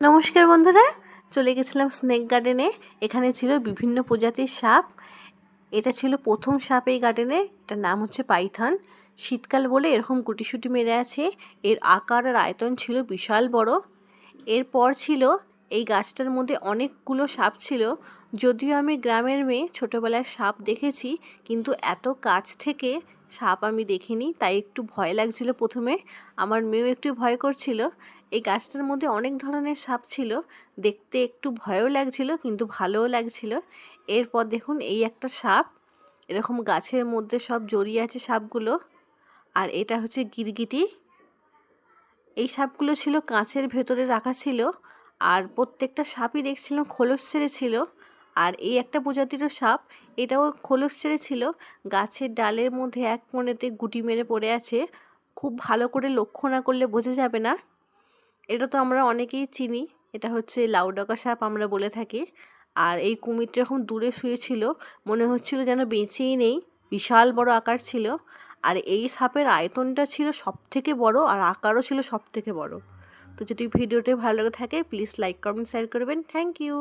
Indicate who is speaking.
Speaker 1: নমস্কার বন্ধুরা, চলে গেছিলাম স্নেক গার্ডেনে। এখানে ছিল বিভিন্ন প্রজাতির সাপ। এটা ছিল প্রথম সাপ এই গার্ডেনে। এটার নাম হচ্ছে পাইথন। শীতকাল বলে এরকম গুটিসুটি মেরে আছে। এর আকার আর আয়তন ছিল বিশাল বড়। এরপর ছিল এই গাছটার মধ্যে অনেকগুলো সাপ ছিল। যদিও আমি গ্রামের মেয়ে ছোটোবেলায় সাপ দেখেছি, কিন্তু এত কাছ থেকে সাপ আমি দেখিনি, তাই একটু ভয় লাগছিল প্রথমে। আমার মেয়েও একটু ভয় করছিল। এই গাছটার মধ্যে অনেক ধরনের সাপ ছিল। দেখতে একটু ভয়ও লাগছিল, কিন্তু ভালোও লাগছিল। এরপর দেখুন, এই একটা সাপ। এরকম গাছের মধ্যে সব জড়িয়ে আছে সাপগুলো। আর এটা হচ্ছে গিরগিটি। এই সাপগুলো ছিল কাঁচের ভেতরে রাখা ছিল। আর প্রত্যেকটা সাপই দেখছিলাম খোলস ছেড়ে ছিল। আর এই একটা প্রজাতিরও সাপ, এটাও খোলস ছেড়ে ছিল। গাছের ডালের মধ্যে এক কোণেতে গুটি মেরে পড়ে আছে। খুব ভালো করে লক্ষ্য না করলে বোঝা যাবে না। এটা তো আমরা অনেকেই চিনি, এটা হচ্ছে লাউডাকা সাপ আমরা বলে থাকি। আর এই কুমিরটা এরকম দূরে শুয়েছিল, মনে হচ্ছিল যেন বেঁচেই নেই, বিশাল বড় আকার ছিল। আর এই সাপের আয়তনটা ছিল সব থেকে বড় আর আকারও ছিল সব থেকে বড়। তো যদি ভিডিওটি ভালো লাগে থাকে প্লিজ লাইক কমেন্ট শেয়ার করবেন। Thank you